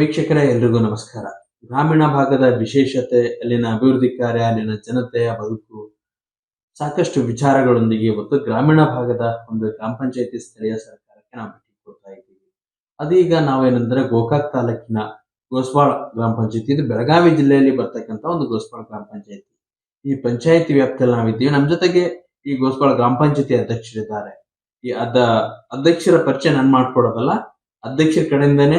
ವೀಕ್ಷಕರೇ, ಎಲ್ರಿಗೂ ನಮಸ್ಕಾರ. ಗ್ರಾಮೀಣ ಭಾಗದ ವಿಶೇಷತೆ ಅಲ್ಲಿನ ಅಭಿವೃದ್ಧಿ ಕಾರ್ಯ, ಅಲ್ಲಿನ ಜನತೆಯ ಬದುಕು, ಸಾಕಷ್ಟು ವಿಚಾರಗಳೊಂದಿಗೆ ಇವತ್ತು ಗ್ರಾಮೀಣ ಭಾಗದ ಒಂದು ಗ್ರಾಮ ಪಂಚಾಯತಿ ಸ್ಥಳೀಯ ಸರ್ಕಾರಕ್ಕೆ ನಾವು ಭೇಟಿ ಕೊಡ್ತಾ ಇದ್ದೀವಿ. ಅದೀಗ ನಾವೇನಂದ್ರೆ ಗೋಕಾಕ್ ತಾಲೂಕಿನ ಗೋಸ್ವಾಳ ಗ್ರಾಮ ಪಂಚಾಯತಿ. ಇದು ಬೆಳಗಾವಿ ಜಿಲ್ಲೆಯಲ್ಲಿ ಬರ್ತಕ್ಕಂಥ ಒಂದು ಗೋಸ್ವಾಳ ಗ್ರಾಮ ಪಂಚಾಯತಿ. ಈ ಪಂಚಾಯತಿ ವ್ಯಾಪ್ತಿಯಲ್ಲಿ ನಾವಿದ್ದೀವಿ. ನಮ್ಮ ಜೊತೆಗೆ ಈ ಗೋಸ್ವಾಳ ಗ್ರಾಮ ಪಂಚಾಯತಿ ಅಧ್ಯಕ್ಷರಿದ್ದಾರೆ. ಈ ಅದ, ಅಧ್ಯಕ್ಷರ ಪರಿಚಯ ನಾನು ಮಾಡ್ಕೊಡೋದಲ್ಲ. ಅಧ್ಯಕ್ಷರ ಕಡೆಯಿಂದಾನೇ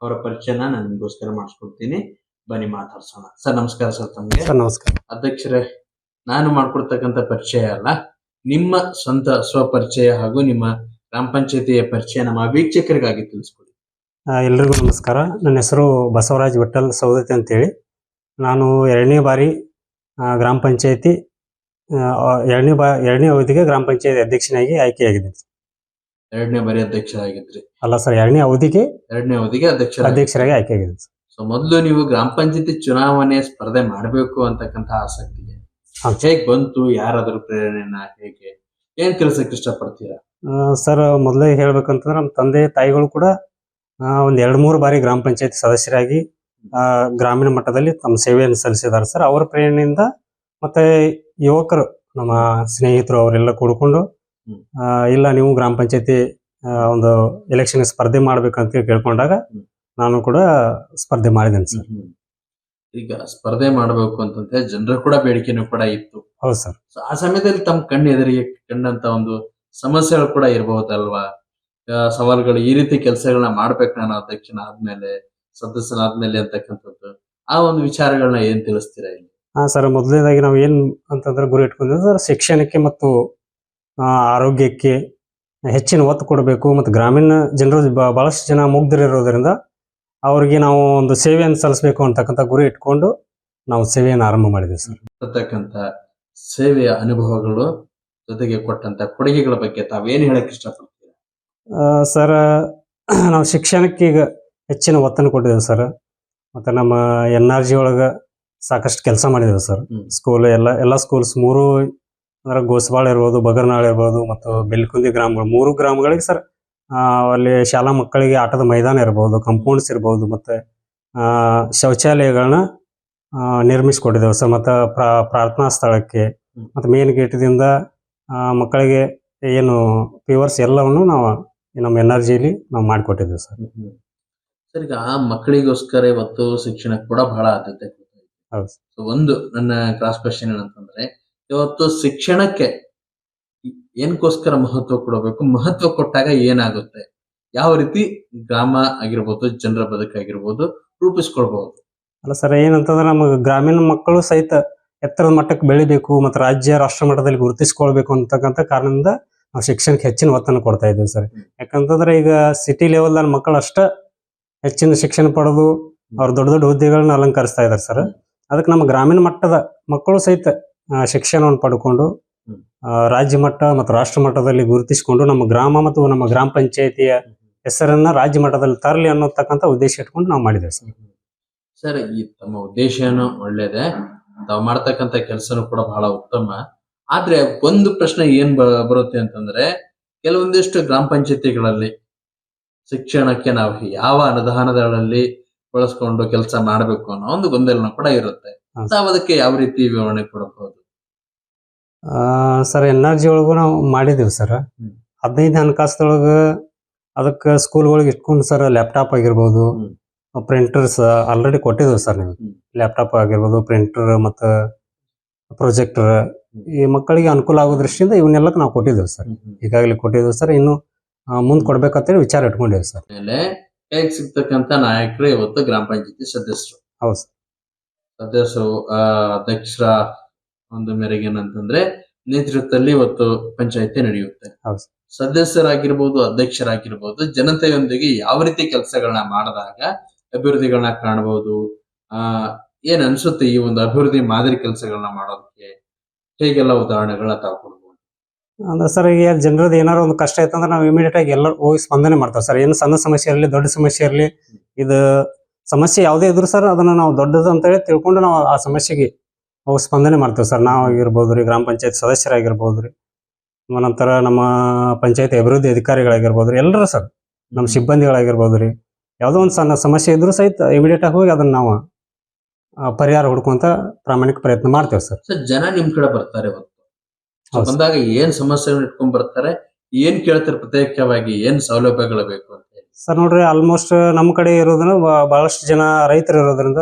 ಅವರ ಪರಿಚಯನ ನಾನು ನಿಮಗೋಸ್ಕರ ಮಾಡಿಸ್ಕೊಡ್ತೀನಿ. ಬನ್ನಿ ಮಾತಾಡ್ಸೋಣ. ಸರ್ ನಮಸ್ಕಾರ ಸರ್ ತಮಗೆ. ಸರ್ ನಮಸ್ಕಾರ. ಅಧ್ಯಕ್ಷರೇ ನಾನು ಮಾಡ್ಕೊಡ್ತಕ್ಕಂತ ಪರಿಚಯ ಅಲ್ಲ. ನಿಮ್ಮ ಸ್ವಂತ ಸ್ವಪರಿಚಯ ಹಾಗೂ ನಿಮ್ಮ ಗ್ರಾಮ ಪಂಚಾಯತಿಯ ಪರಿಚಯ ನಮ್ಮ ವೀಕ್ಷಕರಿಗಾಗಿ ತಿಳಿಸ್ಕೊಡಿ. ಎಲ್ರಿಗೂ ನಮಸ್ಕಾರ. ನನ್ನ ಹೆಸರು ಬಸವರಾಜ್ ವಿಠಲ್ ಸೌದತ್ತಿ ಅಂತೇಳಿ. ನಾನು ಎರಡನೇ ಬಾರಿ ಗ್ರಾಮ ಪಂಚಾಯತಿ ಎರಡನೇ ಬಾ ಎರಡನೇ ಅವಧಿಗೆ ಗ್ರಾಮ ಪಂಚಾಯತಿ ಅಧ್ಯಕ್ಷನಾಗಿ ಆಯ್ಕೆಯಾಗಿದ್ದೀನಿ. ಎರಡನೇ ಬಾರಿ ಅಧ್ಯಕ್ಷರಾಗಿದ್ರಿ. ಅಲ್ಲ ಸರ್ ಎರಡನೇ ಅವಧಿಗೆ ಎರಡನೇ ಅವಧಿಗೆ ಅಧ್ಯಕ್ಷರ ಅಧ್ಯಕ್ಷರಾಗಿ ಆಯ್ಕೆ ಸರ್. ಸೊ ಮೊದಲು ನೀವು ಗ್ರಾಮ ಪಂಚಾಯತಿ ಚುನಾವಣೆ ಸ್ಪರ್ಧೆ ಮಾಡಬೇಕು ಅಂತಕ್ಕಂಥ ಆಸಕ್ತಿಗೆ ಹಾ. ಹೇಗ್ ಬಂತು? ಯಾರಾದ್ರೂ ಪ್ರೇರಣೆನ ಹೇಗೆ? ಏನ್ ಕೆಲಸಕ್ಕೆ ಇಷ್ಟಪಡ್ತೀರಾ? ಆ, ಸರ್ ಮೊದಲೇ ಹೇಳ್ಬೇಕಂತಂದ್ರೆ ನಮ್ಮ ತಂದೆ ತಾಯಿಗಳು ಕೂಡ ಆ, ಒಂದ್ ಎರಡ್ ಮೂರು ಬಾರಿ ಗ್ರಾಮ ಪಂಚಾಯತಿ ಸದಸ್ಯರಾಗಿ ಆ, ಗ್ರಾಮೀಣ ಮಟ್ಟದಲ್ಲಿ ತಮ್ಮ ಸೇವೆಯನ್ನು ಸಲ್ಲಿಸಿದ್ದಾರೆ ಸರ್. ಅವರ ಪ್ರೇರಣೆಯಿಂದ ಮತ್ತೆ ಯುವಕರು ನಮ್ಮ ಸ್ನೇಹಿತರು ಅವರೆಲ್ಲ ಕೂಡ್ಕೊಂಡು ಇಲ್ಲ ನೀವು ಗ್ರಾಮ ಪಂಚಾಯತಿ ಒಂದು ಎಲೆಕ್ಷನ್ ಸ್ಪರ್ಧೆ ಮಾಡ್ಬೇಕಂತ ಕೇಳ್ಕೊಂಡಾಗ. ನಾನು ಕೂಡ ಸ್ಪರ್ಧೆ ಮಾಡಿದ್ದೇನೆ ಸರ್ ಈಗ ಸ್ಪರ್ಧೆ ಮಾಡಬೇಕು ಅಂತಂದ್ರೆ ಜನರ ಕೂಡ ಬೇಡಿಕೆನೂ ಕೂಡ ಇತ್ತು. ಹೌದು ಸರ್ ಆ ಸಮಯದಲ್ಲಿ ತಮ್ಮ ಕಣ್ಣು ಎದುರಿಗೆ ಕಂಡಂತ ಒಂದು ಸಮಸ್ಯೆಗಳು ಕೂಡ ಇರಬಹುದಲ್ವಾ? ಸವಾಲುಗಳು ಈ ರೀತಿ ಕೆಲಸಗಳನ್ನ ಮಾಡ್ಬೇಕು ನಾನು ಅಧ್ಯಕ್ಷನ ಆದ್ಮೇಲೆ ಸದಸ್ಯನಾದ್ಮೇಲೆ ಅಂತಕ್ಕಂಥದ್ದು ಆ ಒಂದು ವಿಚಾರಗಳನ್ನ ಏನ್ ತಿಳಿಸ್ತೀರಾ ಇಲ್ಲಿ? ಹಾ ಸರ್ ಮೊದಲನೇದಾಗಿ ನಾವು ಏನ್ ಅಂತಂದ್ರೆ ಗುರಿ ಇಟ್ಕೊಂಡಿದ್ರೆ ಸರ್ ಶಿಕ್ಷಣಕ್ಕೆ ಮತ್ತು ಆರೋಗ್ಯಕ್ಕೆ ಹೆಚ್ಚಿನ ಒತ್ತು ಕೊಡಬೇಕು ಮತ್ತು ಗ್ರಾಮೀಣ ಜನರು ಭಾಳಷ್ಟು ಬಹಳಷ್ಟು ಜನ ಮುಗ್ಧರಿರೋದ್ರಿಂದ ಅವರಿಗೆ ನಾವು ಒಂದು ಸೇವೆಯನ್ನು ಸಲ್ಲಿಸಬೇಕು ಅಂತಕ್ಕಂಥ ಗುರಿ ಇಟ್ಕೊಂಡು ನಾವು ಸೇವೆಯನ್ನು ಆರಂಭ ಮಾಡಿದ್ದೀವಿ ಸರ್. ಇರ್ತಕ್ಕಂಥ ಸೇವೆಯ ಅನುಭವಗಳು ಜೊತೆಗೆ ಕೊಟ್ಟಂತ ಕೊಡುಗೆಗಳ ಬಗ್ಗೆ ತಾವೇನು ಹೇಳಕ್ ಇಷ್ಟಪಡ್ತೀರಾ? ಸರ್ ನಾವು ಶಿಕ್ಷಣಕ್ಕೆ ಈಗ ಹೆಚ್ಚಿನ ಒತ್ತನ್ನು ಕೊಟ್ಟಿದ್ದೇವೆ ಸರ್. ಮತ್ತು ನಮ್ಮ ಎನ್ ಆರ್ ಜಿ ಒಳಗೆ ಸಾಕಷ್ಟು ಕೆಲಸ ಮಾಡಿದ್ದೇವೆ ಸರ್. ಸ್ಕೂಲ್ ಎಲ್ಲ ಎಲ್ಲ ಸ್ಕೂಲ್ಸ್ ಮೂರು ಅಂದ್ರೆ ಗೋಸ್ಬಾಳ್ ಇರ್ಬೋದು ಬಗರ್ನಾಳ್ ಇರ್ಬೋದು ಮತ್ತು ಬೆಲ್ಕುಂದಿ ಗ್ರಾಮಗಳು ಮೂರು ಗ್ರಾಮಗಳಿಗೆ ಸರ್ ಆ, ಅಲ್ಲಿ ಶಾಲಾ ಮಕ್ಕಳಿಗೆ ಆಟದ ಮೈದಾನ ಇರ್ಬೋದು ಕಂಪೌಂಡ್ಸ್ ಇರ್ಬೋದು ಮತ್ತು ಶೌಚಾಲಯಗಳನ್ನ ನಿರ್ಮಿಸಿಕೊಟ್ಟಿದ್ದೇವೆ ಸರ್ ಮತ್ತು ಪ್ರಾರ್ಥನಾ ಸ್ಥಳಕ್ಕೆ. ಮತ್ತು ಮೇನ್ ಗೇಟ್ದಿಂದ ಮಕ್ಕಳಿಗೆ ಏನು ಫೀವರ್ಸ್ ಎಲ್ಲವನ್ನು ನಾವು ನಮ್ಮ ಎನರ್ಜಿಲಿ ನಾವು ಮಾಡಿಕೊಟ್ಟಿದ್ದೇವೆ ಸರ್. ಸರ್ ಈಗ ಆ ಮಕ್ಕಳಿಗೋಸ್ಕರ ಇವತ್ತು ಶಿಕ್ಷಣಕ್ಕೆ ಕೂಡ ಬಹಳ ಆದ್ಯತೆ ಹೌದು. ಒಂದು ನನ್ನ ಕ್ರಾಸ್ ಕ್ವಶನ್ ಏನಂತಂದ್ರೆ ಇವತ್ತು ಶಿಕ್ಷಣಕ್ಕೆ ಏನಕ್ಕೋಸ್ಕರ ಮಹತ್ವ ಕೊಡಬೇಕು? ಮಹತ್ವ ಕೊಟ್ಟಾಗ ಏನಾಗುತ್ತೆ? ಯಾವ ರೀತಿ ಗ್ರಾಮ ಆಗಿರ್ಬೋದು ಜನರ ಬದುಕಾಗಿರ್ಬೋದು ರೂಪಿಸ್ಕೊಳ್ಬಹುದು? ಅಲ್ಲ ಸರ್ ಏನಂತಂದ್ರೆ ನಮಗೆ ಗ್ರಾಮೀಣ ಮಕ್ಕಳು ಸಹಿತ ಎತ್ತರದ ಮಟ್ಟಕ್ಕೆ ಬೆಳಿಬೇಕು ಮತ್ತು ರಾಜ್ಯ ರಾಷ್ಟ್ರ ಮಟ್ಟದಲ್ಲಿ ಗುರುತಿಸ್ಕೊಳ್ಬೇಕು ಅಂತಕ್ಕಂಥ ಕಾರಣದಿಂದ ನಾವು ಶಿಕ್ಷಣಕ್ಕೆ ಹೆಚ್ಚಿನ ಒತ್ತನ್ನು ಕೊಡ್ತಾ ಇದ್ದೀವಿ ಸರ್. ಯಾಕಂತಂದ್ರೆ ಈಗ ಸಿಟಿ ಲೆವೆಲ್ ಮಕ್ಕಳು ಅಷ್ಟ ಹೆಚ್ಚಿನ ಶಿಕ್ಷಣ ಪಡೆದು ಅವ್ರ ದೊಡ್ಡ ದೊಡ್ಡ ಹುದ್ದೆಗಳನ್ನ ಅಲಂಕರಿಸ್ತಾ ಇದ್ದಾರೆ ಸರ್. ಅದಕ್ಕೆ ನಮ್ಮ ಗ್ರಾಮೀಣ ಮಟ್ಟದ ಮಕ್ಕಳು ಸಹಿತ ಶಿಕ್ಷಣವನ್ನು ಪಡ್ಕೊಂಡು. ರಾಜ್ಯ ಮಟ್ಟ ಮತ್ತು ರಾಷ್ಟ್ರ ಮಟ್ಟದಲ್ಲಿ ಗುರುತಿಸಿಕೊಂಡು ನಮ್ಮ ಗ್ರಾಮ ಮತ್ತು ನಮ್ಮ ಗ್ರಾಮ ಪಂಚಾಯತಿಯ ಹೆಸರನ್ನ ರಾಜ್ಯ ಮಟ್ಟದಲ್ಲಿ ತರಲಿ ಅನ್ನೋತಕ್ಕಂಥ ಉದ್ದೇಶ ಇಟ್ಕೊಂಡು ನಾವು ಮಾಡಿದ್ದೇವೆ ಸರ್. ಸರ್ ಈ ತಮ್ಮ ಉದ್ದೇಶನು ಒಳ್ಳೇದೆ. ತಾವು ಮಾಡ್ತಕ್ಕಂಥ ಕೆಲಸನೂ ಕೂಡ ಬಹಳ ಉತ್ತಮ. ಆದ್ರೆ ಒಂದು ಪ್ರಶ್ನೆ ಏನ್ ಬರುತ್ತೆ ಅಂತಂದ್ರೆ ಕೆಲವೊಂದಿಷ್ಟು ಗ್ರಾಮ ಪಂಚಾಯತಿಗಳಲ್ಲಿ ಶಿಕ್ಷಣಕ್ಕೆ ನಾವು ಯಾವ ಅನುದಾನಗಳಲ್ಲಿ ಬಳಸ್ಕೊಂಡು ಕೆಲಸ ಮಾಡಬೇಕು ಅನ್ನೋ ಒಂದು ಗೊಂದಲನ ಕೂಡ ಇರುತ್ತೆ. ಅದಕ್ಕೆ ಯಾವ ರೀತಿ ವಿವರಣೆ ಕೊಡಬಹುದು ಸರ್ ಎನ್ ಆರ್ ಜಿ ಒಳಗೂ ನಾವು ಮಾಡಿದ್ದೀವಿ ಸರ್. ಹದಿನೈದು ಹಣಕಾಸದೊಳಗೆ ಅದಕ್ಕೆ ಸ್ಕೂಲ್ಗಳಿಗೆ ಇಟ್ಕೊಂಡು ಸರ್ ಲ್ಯಾಪ್ಟಾಪ್ ಆಗಿರ್ಬೋದು. ಪ್ರಿಂಟರ್ಸ್ ಆಲ್ರೆಡಿ ಕೊಟ್ಟಿದ್ದೀವಿ ಸರ್ ನೀವು. ಲ್ಯಾಪ್ಟಾಪ್ ಆಗಿರ್ಬೋದು ಪ್ರಿಂಟರ್ ಮತ್ತು ಪ್ರೊಜೆಕ್ಟರ್ ಈ ಮಕ್ಕಳಿಗೆ ಅನುಕೂಲ ಆಗೋ ದೃಷ್ಟಿಯಿಂದ ಇವನ್ನೆಲ್ಲ ನಾವು ಕೊಟ್ಟಿದ್ದೇವೆ ಸರ್. ಈಗಾಗಲೇ ಕೊಟ್ಟಿದ್ದೇವೆ ಸರ್. ಇನ್ನು ಮುಂದೆ ಕೊಡ್ಬೇಕಂತೇಳಿ ವಿಚಾರ ಇಟ್ಕೊಂಡಿದ್ದೇವೆ ಸರ್. ಮೇಲೆ ಹೇಗ್ ಸಿಗ್ತಕ್ಕಂತ ನಾಯಕರು ಇವತ್ತು ಗ್ರಾಮ ಪಂಚಾಯತಿ ಸದಸ್ಯರು. ಹೌದು ಸರ್. ಸದಸ್ಯರು ಅಧ್ಯಕ್ಷರ ಒಂದು ಮೇರೆಗೆ ಏನಂತಂದ್ರೆ ನೇತೃತ್ವದಲ್ಲಿ ಇವತ್ತು ಪಂಚಾಯತಿ ನಡೆಯುತ್ತೆ. ಸದಸ್ಯರಾಗಿರ್ಬೋದು ಅಧ್ಯಕ್ಷರಾಗಿರ್ಬೋದು ಜನತೆಯೊಂದಿಗೆ ಯಾವ ರೀತಿ ಕೆಲಸಗಳನ್ನ ಮಾಡಿದಾಗ ಅಭಿವೃದ್ಧಿಗಳನ್ನ ಕಾಣಬಹುದು ಆ ಏನ್ ಅನ್ಸುತ್ತೆ ಈ ಒಂದು ಅಭಿವೃದ್ಧಿ ಮಾದರಿ ಕೆಲಸಗಳನ್ನ ಮಾಡೋದಕ್ಕೆ? ಹೇಗೆಲ್ಲ ಉದಾಹರಣೆಗಳನ್ನ ತಾವು ಕೊಡ್ಬೋದು ಅಂದ್ರೆ ಸರ್ ಈಗ ಜನರದ್ದು ಏನಾರು ಒಂದು ಕಷ್ಟ ಆಯ್ತು ಅಂದ್ರೆ ನಾವು ಇಮಿಡಿಯೇಟ್ ಆಗಿ ಎಲ್ಲರೂ ಹೋಗಿ ಸ್ಪಂದನೆ ಮಾಡ್ತೇವೆ ಸರ್. ಏನು ಸಣ್ಣ ಸಮಸ್ಯೆ ಇರಲಿ ದೊಡ್ಡ ಸಮಸ್ಯೆ ಇರಲಿ ಇದು ಸಮಸ್ಯೆ ಯಾವುದೇ ಇದ್ರು ಸರ್ ಅದನ್ನ ನಾವು ದೊಡ್ಡದು ಅಂತೇಳಿ ತಿಳ್ಕೊಂಡು ನಾವು ಆ ಸಮಸ್ಯೆಗೆ ಹೋಗಿ ಸ್ಪಂದನೆ ಮಾಡ್ತೇವೆ ಸರ್. ನಾವು ಆಗಿರ್ಬೋದು ರೀ ಗ್ರಾಮ ಪಂಚಾಯತ್ ಸದಸ್ಯರಾಗಿರ್ಬೋದು ರೀ. ನಂತರ ನಮ್ಮ ಪಂಚಾಯತ್ ಅಭಿವೃದ್ಧಿ ಅಧಿಕಾರಿಗಳಾಗಿರ್ಬೋದು ರೀ ಎಲ್ಲರೂ ಸರ್. ನಮ್ಮ ಸಿಬ್ಬಂದಿಗಳಾಗಿರ್ಬೋದು ರೀ. ಯಾವುದೋ ಒಂದು ಸಣ್ಣ ಸಮಸ್ಯೆ ಇದ್ರೂ ಸಹಿತ ಇಮಿಡಿಯೇಟ್ ಆಗಿ ಹೋಗಿ ಅದನ್ನ ನಾವು ಪರಿಹಾರ ಹುಡ್ಕೊಂತ ಪ್ರಾಮಾಣಿಕ ಪ್ರಯತ್ನ ಮಾಡ್ತೇವೆ ಸರ್. ಸರ್ ಜನ ನಿಮ್ ಕಡೆ ಬರ್ತಾರೆ ಇವತ್ತು. ಬಂದಾಗ ಏನ್ ಸಮಸ್ಯೆ ಇಟ್ಕೊಂಡ್ ಬರ್ತಾರೆ ಏನ್ ಕೇಳ್ತಾರೆ ಪ್ರತ್ಯೇಕವಾಗಿ ಏನ್ ಸೌಲಭ್ಯಗಳು ಬೇಕು ಅಂತ ಸರ್ ನೋಡ್ರಿ ಆಲ್ಮೋಸ್ಟ್ ನಮ್ಮ ಕಡೆ ಇರೋದ್ರಿಂದ ಬಹಳಷ್ಟು ಜನ ರೈತರು ಇರೋದ್ರಿಂದ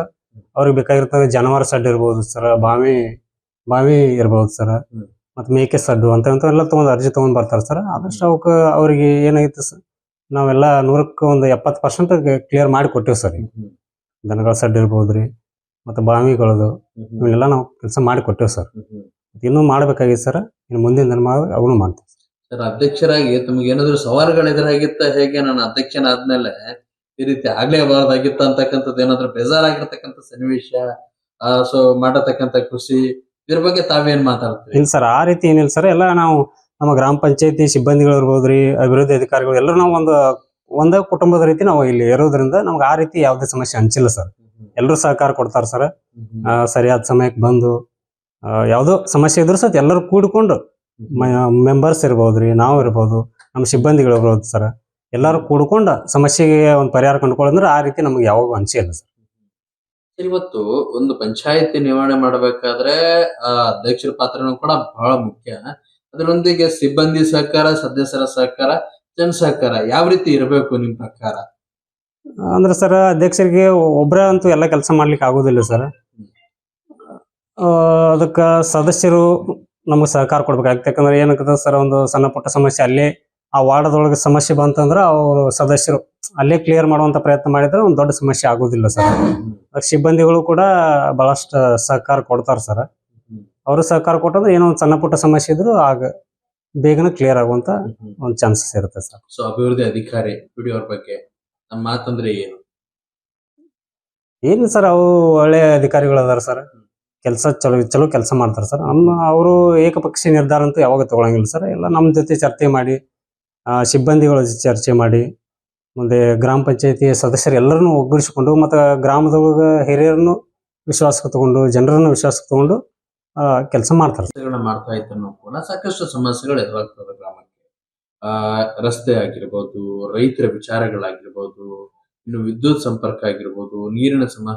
ಅವ್ರಿಗೆ ಬೇಕಾಗಿರ್ತದೆ ಜಾನುವಾರು ಸಡ್ ಇರ್ಬೋದು ಸರ್ ಬಾವಿ ಬಾವಿ ಇರ್ಬೋದು ಸರ್ ಮತ್ತು ಮೇಕೆ ಸಡ್ಡು ಅಂತ ಎಲ್ಲ ತಗೊಂಡ್ ಅರ್ಜಿ ತಗೊಂಡ್ ಬರ್ತಾರೆ ಸರ್ ಆದಷ್ಟು ಅವಕ್ಕೆ ಅವ್ರಿಗೆ ಏನಾಗಿತ್ತು ಸರ್ ನಾವೆಲ್ಲ ನೂರಕ್ಕೆ ಒಂದು ಎಪ್ಪತ್ತು ಪರ್ಸೆಂಟ್ ಕ್ಲಿಯರ್ ಮಾಡಿ ಕೊಟ್ಟಿವಿ ಸರ್ ದನಗಳ ಸಡ್ ಇರ್ಬೋದು ರೀ ಮತ್ತೆ ಬಾವಿಗಳದು ಇವನ್ನೆಲ್ಲ ನಾವು ಕೆಲಸ ಮಾಡಿ ಕೊಟ್ಟಿವಿ ಸರ್ ಇನ್ನೂ ಮಾಡಬೇಕಾಗಿತ್ತು ಸರ್ ಇನ್ನು ಮುಂದಿನ ದಿನ ಅವನು ಮಾಡ್ತೀವಿ ಸರ್ ಅಧ್ಯಕ್ಷರಾಗಿ ತಮಗೆ ಏನಾದ್ರು ಸವಾಲುಗಳು ಎದುರಾಗಿತ್ತ ಹೇಗೆ? ನಾನು ಅಧ್ಯಕ್ಷನಾದ್ಮೇಲೆ ಈ ರೀತಿ ಆಗ್ಲೇಬಾರ್ದಾಗಿತ್ತು ಅಂತಕ್ಕಂಥದ್ದು ಏನಾದ್ರು ಬೇಜಾರಾಗಿರ್ತಕ್ಕಂಥ ಸನ್ನಿವೇಶ ಸೊ ಮಾಡತಕ್ಕಂಥ ಕೃಷಿ ಇದ್ರ ಬಗ್ಗೆ ತಾವೇನ್ ಮಾತಾಡ್ತೀವಿ ಇಲ್ಲ ಸರ್, ಆ ರೀತಿ ಏನಿಲ್ಲ ಸರ್. ಎಲ್ಲ ನಾವು ನಮ್ಮ ಗ್ರಾಮ ಪಂಚಾಯತಿ ಸಿಬ್ಬಂದಿಗಳು ರೀ ಅಭಿವೃದ್ಧಿ ಅಧಿಕಾರಿಗಳು ಎಲ್ಲರೂ ನಾವು ಒಂದು, ಒಂದೇ ಕುಟುಂಬದ ರೀತಿ ನಾವು ಇಲ್ಲಿ ಇರೋದ್ರಿಂದ ನಮ್ಗೆ ಆ ರೀತಿ ಯಾವುದೇ ಸಮಸ್ಯೆ ಹಂಚಿಲ್ಲ ಸರ್. ಎಲ್ಲರೂ ಸಹಕಾರ ಕೊಡ್ತಾರೆ ಸರ್. ಸರಿಯಾದ ಸಮಯಕ್ಕೆ ಬಂದು ಯಾವುದೋ ಸಮಸ್ಯೆ ಇದ್ರು ಸತ್ ಎಲ್ಲರೂ ಕೂಡಿಕೊಂಡು ಮೆಂಬರ್ಸ್ ಇರ್ಬೋದು ರೀ ನಾವು ಇರ್ಬೋದು, ನಮ್ಮ ಸಿಬ್ಬಂದಿಗಳು ಇರ್ಬೋದು ಸರ್. ಎಲ್ಲರೂ ಕೂಡ್ಕೊಂಡು ಸಮಸ್ಯೆಗೆ ಒಂದು ಪರಿಹಾರ ಕಂಡುಕೊಳ್ಳಂದ್ರೆ ಆ ರೀತಿ ನಮ್ಗೆ ಯಾವಾಗ ಅನಿಸಿಲ್ಲ ಸರ್. ಇವತ್ತು ಒಂದು ಪಂಚಾಯತಿ ನಿರ್ವಹಣೆ ಮಾಡಬೇಕಾದ್ರೆ ಅಧ್ಯಕ್ಷರ ಪಾತ್ರನೂ ಕೂಡ ಬಹಳ ಮುಖ್ಯ. ಅದರೊಂದಿಗೆ ಸಿಬ್ಬಂದಿ ಸಹಕಾರ ಸದಸ್ಯರ ಸಹಕಾರ ಜನ ಸಹಕಾರ ಯಾವ ರೀತಿ ಇರಬೇಕು ನಿಮ್ ಪ್ರಕಾರ? ಅಂದ್ರೆ ಸರ್ ಅಧ್ಯಕ್ಷರಿಗೆ ಒಬ್ಬರೇ ಅಂತೂ ಎಲ್ಲ ಕೆಲಸ ಮಾಡ್ಲಿಕ್ಕೆ ಆಗೋದಿಲ್ಲ ಸರ್. ಅದಕ್ಕೆ ಸದಸ್ಯರು ನಮಗೆ ಸಹಕಾರ ಕೊಡ್ಬೇಕಾಗ್ತದೆ. ಯಾಕಂದ್ರೆ ಏನಾಗ್ತದೆ ಸರ್ ಒಂದು ಸಣ್ಣ ಪುಟ್ಟ ಸಮಸ್ಯೆ ಅಲ್ಲೇ ಆ ವಾರ್ಡದೊಳಗೆ ಸಮಸ್ಯೆ ಬಂತಂದ್ರೆ ಅವರು ಸದಸ್ಯರು ಅಲ್ಲೇ ಕ್ಲಿಯರ್ ಮಾಡುವಂತ ಪ್ರಯತ್ನ ಮಾಡಿದ್ರೆ ಒಂದು ದೊಡ್ಡ ಸಮಸ್ಯೆ ಆಗೋದಿಲ್ಲ ಸರ್. ಸಿಬ್ಬಂದಿಗಳು ಕೂಡ ಬಹಳಷ್ಟು ಸಹಕಾರ ಕೊಡ್ತಾರೆ ಸರ್. ಅವರು ಸಹಕಾರ ಕೊಟ್ಟಂದ್ರೆ ಏನೋ ಒಂದು ಸಣ್ಣ ಪುಟ್ಟ ಸಮಸ್ಯೆ ಇದ್ರು ಆಗ ಬೇಗನೆ ಕ್ಲಿಯರ್ ಆಗುವಂತ ಒಂದು ಚಾನ್ಸಸ್ ಇರುತ್ತೆ ಸರ್. ಸೊ ಅಭಿವೃದ್ಧಿ ಅಧಿಕಾರಿ ಪಿಡಿ ಅವ್ರ ಬಗ್ಗೆ ನಮ್ಮ ಮಾತಂದ್ರೆ ಏನು? ಏನು ಸರ್ ಅವು ಒಳ್ಳೆ ಅಧಿಕಾರಿಗಳು ಅದಾರ ಸರ್ ಕೆಲಸ ಚಲೋ ಚಲೋ ಕೆಲಸ ಮಾಡ್ತಾರೆ ಸರ್. ನಮ್ಮ ಅವರು ಏಕಪಕ್ಷೀಯ ನಿರ್ಧಾರ ಅಂತೂ ಯಾವಾಗ ತಗೊಳಂಗಿಲ್ಲ ಸರ್. ಎಲ್ಲ ನಮ್ಮ ಜೊತೆ ಚರ್ಚೆ ಮಾಡಿ ಸಿಬ್ಬಂದಿಗಳ ಚರ್ಚೆ ಮಾಡಿ, ಮುಂದೆ ಗ್ರಾಮ ಪಂಚಾಯತಿ ಸದಸ್ಯರು ಎಲ್ಲರನ್ನು ಒಗ್ಗೂಡಿಸಿಕೊಂಡು, ಮತ್ತು ಗ್ರಾಮದೊಳಗೆ ಹಿರಿಯರನ್ನು ವಿಶ್ವಾಸಕ್ಕೆ ತಗೊಂಡು, ಜನರನ್ನು ವಿಶ್ವಾಸಕ್ಕೆ ತಗೊಂಡು ಕೆಲಸ ಮಾಡ್ತಾರೆ. ಮಾಡ್ತಾ ಇತ್ತು ಕೂಡ ಸಾಕಷ್ಟು ಸಮಸ್ಯೆಗಳು ಎದುರಾಗ್ತದೆ ಗ್ರಾಮಕ್ಕೆ. ಆ, ರಸ್ತೆ ಆಗಿರ್ಬೋದು, ರೈತರ ವಿಚಾರಗಳಾಗಿರ್ಬೋದು, ಇನ್ನು ವಿದ್ಯುತ್ ಸಂಪರ್ಕ ಆಗಿರ್ಬೋದು, ನೀರಿನ ಸಮ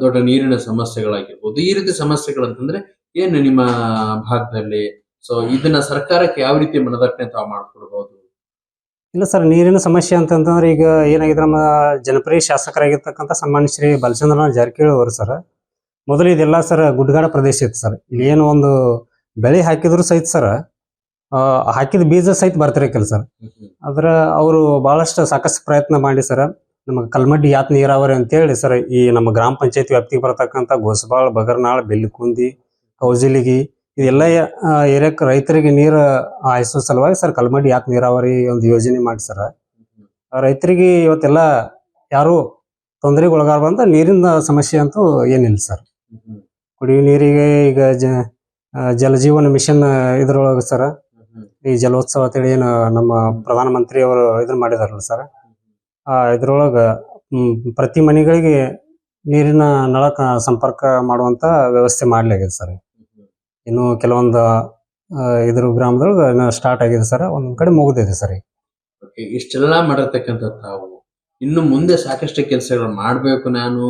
ದೊಡ್ಡ ನೀರಿನ ಸಮಸ್ಯೆಗಳಾಗಿರ್ಬೋದು, ಈ ರೀತಿ ಸಮಸ್ಯೆಗಳಂತಂದ್ರೆ ಏನು ನಿಮ್ಮ ಭಾಗದಲ್ಲಿ ಸೊ ಇದನ್ನ ಸರ್ಕಾರಕ್ಕೆ ಯಾವ ರೀತಿ ಮನದಟ್ಟಣೆ ತಾವು ಮಾಡ್ಕೊಡ್ಬಹುದು ಇಲ್ಲ ಸರ್ ನೀರಿನ ಸಮಸ್ಯೆ ಅಂತಂತಂದ್ರೆ ಈಗ ಏನಾಗಿದೆ ನಮ್ಮ ಜನಪ್ರಿಯ ಶಾಸಕರಾಗಿರ್ತಕ್ಕಂಥ ಸನ್ಮಾನ್ಯ ಶ್ರೀ ಬಲಚಂದ್ರನ ಜಾರಕಿಹೊಳಿ ಅವರು ಸರ್ ಮೊದಲು ಇದೆಲ್ಲ ಸರ್ ಗುಡ್ಡಗಾಡ ಪ್ರದೇಶ ಇತ್ತು ಸರ್. ಇಲ್ಲಿ ಏನು ಒಂದು ಬೆಳೆ ಹಾಕಿದ್ರು ಸಹಿತ ಸರ್ ಹಾಕಿದ ಬೀಜ ಸಹಿತ ಬರ್ತಿರಕ್ಕಿಲ್ಲ ಸರ್. ಆದ್ರ ಅವರು ಬಹಳಷ್ಟು ಸಾಕಷ್ಟು ಪ್ರಯತ್ನ ಮಾಡಿ ಸರ್ ನಮಗೆ ಕಲ್ಮಡ್ಡಿ ಯಾತ್ ನೀರಾವರಿ ಅಂತೇಳಿ ಸರ್ ಈ ನಮ್ಮ ಗ್ರಾಮ ಪಂಚಾಯತ್ ವ್ಯಾಪ್ತಿಗೆ ಬರತಕ್ಕಂಥ ಗೋಸಬಾಳ್ ಬಗರ್ನಾಳ್ ಬೆಲ್ಲಿಕುಂದಿ ಕೌಜಿಲಿಗಿ ಇದೆಲ್ಲ ಏರಿಯಾಕ್ ರೈತರಿಗೆ ನೀರು ಹಾಯಿಸೋ ಸಲುವಾಗಿ ಸರ್ ಕಲ್ಮಡಿ ಯಾಕೆ ನೀರಾವರಿ ಒಂದು ಯೋಜನೆ ಮಾಡಿ ಸರ್. ರೈತರಿಗೆ ಇವತ್ತೆಲ್ಲ ಯಾರು ತೊಂದರೆಗೆ ಒಳಗಾರ್ಬಂತ ನೀರಿನ ಸಮಸ್ಯೆ ಅಂತೂ ಏನಿಲ್ಲ ಸರ್. ಕುಡಿಯುವ ನೀರಿಗೆ ಈಗ ಜ ಆ, ಜಲಜೀವನ ಮಿಷನ್ ಇದ್ರೊಳಗೆ ಸರ್ ಈ ಜಲೋತ್ಸವ ಅಂತೇಳಿ ಏನು ನಮ್ಮ ಪ್ರಧಾನಮಂತ್ರಿ ಅವರು ಇದನ್ನ ಮಾಡಿದಾರಲ್ಲ ಸರ್. ಆ ಇದ್ರೊಳಗ ಪ್ರತಿ ಮನೆಗಳಿಗೆ ನೀರಿನ ನಳ ಸಂಪರ್ಕ ಮಾಡುವಂತ ವ್ಯವಸ್ಥೆ ಮಾಡ್ಲಾಗಿದೆ ಸರ್. ಇನ್ನು ಕೆಲವೊಂದು ಇದ್ರ ಗ್ರಾಮದೊಳಗೆ ಸ್ಟಾರ್ಟ್ ಆಗಿದೆ ಸರ್ ಒಂದ್ ಕಡೆ ಮುಗಿದಿದೆ ಸರ್ ಈಗ. ಓಕೆ ಇಷ್ಟೆಲ್ಲ ಮಾಡಿರ್ತಕ್ಕಂಥ ತಾವು. ಇನ್ನು ಮುಂದೆ ಸಾಕಷ್ಟು ಕೆಲಸಗಳು ಮಾಡಬೇಕು ನಾನು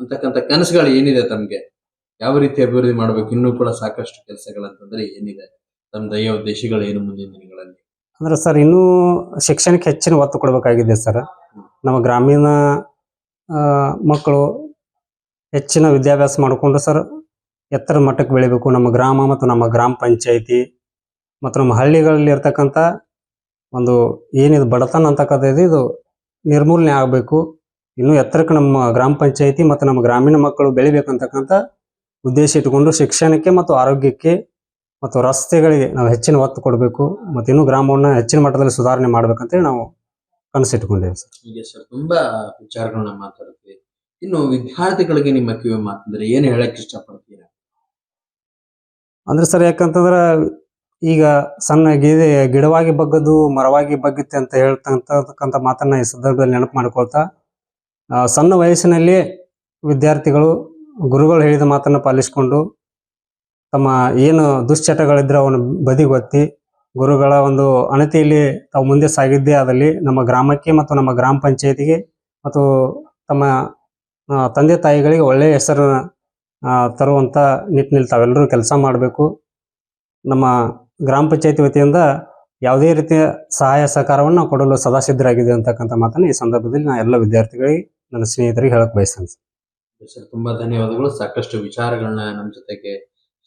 ಅಂತಕ್ಕಂಥ ಕನಸುಗಳು ಏನಿದೆ ತಮ್ಗೆ? ಯಾವ ರೀತಿ ಅಭಿವೃದ್ಧಿ ಮಾಡಬೇಕು? ಇನ್ನೂ ಕೂಡ ಸಾಕಷ್ಟು ಕೆಲಸಗಳಂತಂದ್ರೆ ಏನಿದೆ? ತಮ್ಮ ದೈವ ಉದ್ದೇಶಗಳು ಏನು ಮುಂದಿನ ದಿನಗಳಲ್ಲಿ? ಅಂದ್ರೆ ಸರ್ ಇನ್ನೂ ಶಿಕ್ಷಣಕ್ಕೆ ಹೆಚ್ಚಿನ ಒತ್ತು ಕೊಡಬೇಕಾಗಿದೆ ಸರ್ ನಮ್ಮ ಗ್ರಾಮೀಣ ಮಕ್ಕಳು ಹೆಚ್ಚಿನ ವಿದ್ಯಾಭ್ಯಾಸ ಮಾಡಿಕೊಂಡು ಸರ್ ಎತ್ತರ ಮಟ್ಟಕ್ಕೆ ಬೆಳಿಬೇಕು. ನಮ್ಮ ಗ್ರಾಮ ಮತ್ತು ನಮ್ಮ ಗ್ರಾಮ ಪಂಚಾಯಿತಿ ಮತ್ತು ನಮ್ಮ ಹಳ್ಳಿಗಳಲ್ಲಿ ಇರ್ತಕ್ಕಂಥ ಒಂದು ಏನಿದು ಬಡತನ ಅಂತಕ್ಕಂಥದ್ದು ಇದು ನಿರ್ಮೂಲನೆ ಆಗಬೇಕು. ಇನ್ನೂ ಎತ್ತರಕ್ಕೆ ನಮ್ಮ ಗ್ರಾಮ ಪಂಚಾಯಿತಿ ಮತ್ತು ನಮ್ಮ ಗ್ರಾಮೀಣ ಮಕ್ಕಳು ಬೆಳಿಬೇಕಂತಕ್ಕಂಥ ಉದ್ದೇಶ ಇಟ್ಟುಕೊಂಡು ಶಿಕ್ಷಣಕ್ಕೆ ಮತ್ತು ಆರೋಗ್ಯಕ್ಕೆ ಮತ್ತು ರಸ್ತೆಗಳಿಗೆ ನಾವು ಹೆಚ್ಚಿನ ಒತ್ತು ಕೊಡಬೇಕು. ಮತ್ತು ಇನ್ನೂ ಗ್ರಾಮವನ್ನು ಹೆಚ್ಚಿನ ಮಟ್ಟದಲ್ಲಿ ಸುಧಾರಣೆ ಮಾಡ್ಬೇಕಂತೇಳಿ ನಾವು ಕನಸಿಟ್ಕೊಂಡಿದ್ದೀವಿ ಸರ್. ಹೀಗೆ ಸರ್, ತುಂಬಾ ವಿಚಾರಗಳನ್ನ ಮಾತಾಡ್ತೀವಿ ಇನ್ನು ವಿದ್ಯಾರ್ಥಿಗಳಿಗೆ ನಿಮ್ಮ ಕಿವಿ ಮಾತಂದ್ರೆ ಏನು ಹೇಳಕ್ ಇಷ್ಟಪಡ್ತೀರಾ? ಅಂದ್ರೆ ಸರ್ ಯಾಕಂತಂದ್ರೆ ಈಗ ಸಣ್ಣ ಗಿಡ, ಗಿಡವಾಗಿ ಬಗ್ಗದು ಮರವಾಗಿ ಬಗ್ಗುತ್ತೆ ಅಂತ ಹೇಳ್ತಕ್ಕಂಥ ಮಾತನ್ನ ಈ ಸಂದರ್ಭದಲ್ಲಿ ನೆನಪು ಮಾಡ್ಕೊಳ್ತಾ ಸಣ್ಣ ವಯಸ್ಸಿನಲ್ಲಿ ವಿದ್ಯಾರ್ಥಿಗಳು, ಗುರುಗಳು ಹೇಳಿದ ಮಾತನ್ನ ಪಾಲಿಸಿಕೊಂಡು ತಮ್ಮ ಏನು ದುಶ್ಚಟಗಳಿದ್ರೆ ಅವನು ಬದಿಗೊತ್ತಿ ಗುರುಗಳ ಒಂದು ಅಣತಿಯಲ್ಲಿ ತಾವು ಮುಂದೆ ಸಾಗಿದ್ದೇ ಆದಲ್ಲಿ ನಮ್ಮ ಗ್ರಾಮಕ್ಕೆ ಮತ್ತು ನಮ್ಮ ಗ್ರಾಮ ಪಂಚಾಯತಿಗೆ ಮತ್ತು ತಮ್ಮ ತಂದೆ ತಾಯಿಗಳಿಗೆ ಒಳ್ಳೆಯ ಹೆಸರು ಆ, ತರುವಂತ ನಿಟ್ಟಿನಲ್ಲಿ ತಾವೆಲ್ಲರೂ ಕೆಲಸ ಮಾಡಬೇಕು. ನಮ್ಮ ಗ್ರಾಮ ಪಂಚಾಯತಿ ವತಿಯಿಂದ ಯಾವುದೇ ರೀತಿಯ ಸಹಾಯ ಸಹಕಾರವನ್ನು ಕೊಡಲು ಸದಾ ಸಿದ್ಧರಾಗಿದೆ ಅಂತಕ್ಕಂಥ ಮಾತನ್ನು ಈ ಸಂದರ್ಭದಲ್ಲಿ ನಾನು ಎಲ್ಲ ವಿದ್ಯಾರ್ಥಿಗಳಿಗೆ ನನ್ನ ಸ್ನೇಹಿತರಿಗೆ ಹೇಳಕ್ ಬಯಸ್ತೇನೆ ಸರ್. ತುಂಬಾ ಧನ್ಯವಾದಗಳು. ಸಾಕಷ್ಟು ವಿಚಾರಗಳನ್ನ ನಮ್ಮ ಜೊತೆಗೆ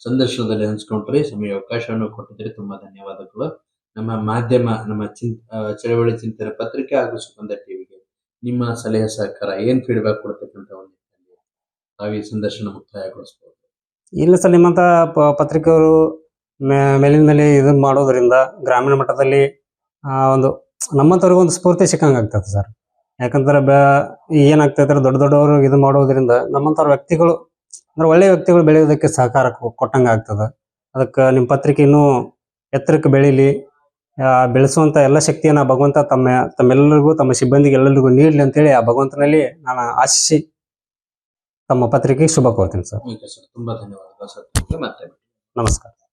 ಸಂದರ್ಶನದಲ್ಲಿ ಹಂಚ್ಕೊಂಡ್ರಿ. ಸಮಯ ಅವಕಾಶವನ್ನು ಕೊಟ್ಟಿದ್ರಿ. ತುಂಬಾ ಧನ್ಯವಾದಗಳು. ನಮ್ಮ ಮಾಧ್ಯಮ ನಮ್ಮ ಆ, ಚಳವಳಿ ಚಿಂತನೆ ಪತ್ರಿಕೆ ಹಾಗೂ ಸುಗಂಧ ಟಿವಿಗೆ ನಿಮ್ಮ ಸಲಹೆ ಸಹಕಾರ ಏನ್ ಫೀಡ್ಬ್ಯಾಕ್ ನಿಟ್ಟಿನಲ್ಲಿ ತಾವು ಈ ಸಂದರ್ಶನ ಮುಕ್ತಾಯಗೊಳಿಸಬಹುದು ಇಲ್ಲ ಸರ್, ನಿಮ್ಮಂತ ಪತ್ರಿಕೆಯವರು ಮೇಲಿನ ಮೇಲೆ ಇದನ್ನ ಮಾಡೋದ್ರಿಂದ ಗ್ರಾಮೀಣ ಮಟ್ಟದಲ್ಲಿ ಒಂದು ನಮ್ಮಂತವ್ರಿಗೆ ಒಂದು ಸ್ಫೂರ್ತಿ ಸಿಕ್ಕಂಗೆ ಆಗ್ತದೆ ಸರ್. ಯಾಕಂದ್ರೆ ಬ ಏನಾಗ್ತೈತೆ ದೊಡ್ಡ ದೊಡ್ಡವರು ಇದು ಮಾಡೋದ್ರಿಂದ ನಮ್ಮಂಥವ್ರ ವ್ಯಕ್ತಿಗಳು, ಅಂದ್ರೆ ಒಳ್ಳೆ ವ್ಯಕ್ತಿಗಳು ಬೆಳೆಯೋದಕ್ಕೆ ಸಹಕಾರ ಕೊಟ್ಟಂಗ ಆಗ್ತದೆ. ಅದಕ್ಕೆ ನಿಮ್ಮ ಪತ್ರಿಕೆ ಇನ್ನೂ ಎತ್ತರಕ್ಕೆ ಬೆಳೀಲಿ ಬೆಳೆಸುವಂತ ಎಲ್ಲ ಶಕ್ತಿಯನ್ನ ಭಗವಂತ ತಮ್ಮ, ತಮ್ಮೆಲ್ಲರಿಗೂ, ತಮ್ಮ ಸಿಬ್ಬಂದಿಗೆ ಎಲ್ಲರಿಗೂ ನೀಡಲಿ ಅಂತೇಳಿ ಆ ಭಗವಂತನಲ್ಲಿ ನಾನು ಆಶಿಸಿ ತಮ್ಮ ಪತ್ರಿಕೆಗೆ ಶುಭ ಕೋರ್ತೀನಿ ಸರ್. ಓಕೆ ಸರ್ ತುಂಬಾ ಧನ್ಯವಾದಗಳು ಸರ್. ಮತ್ತೆ ನಮಸ್ಕಾರ.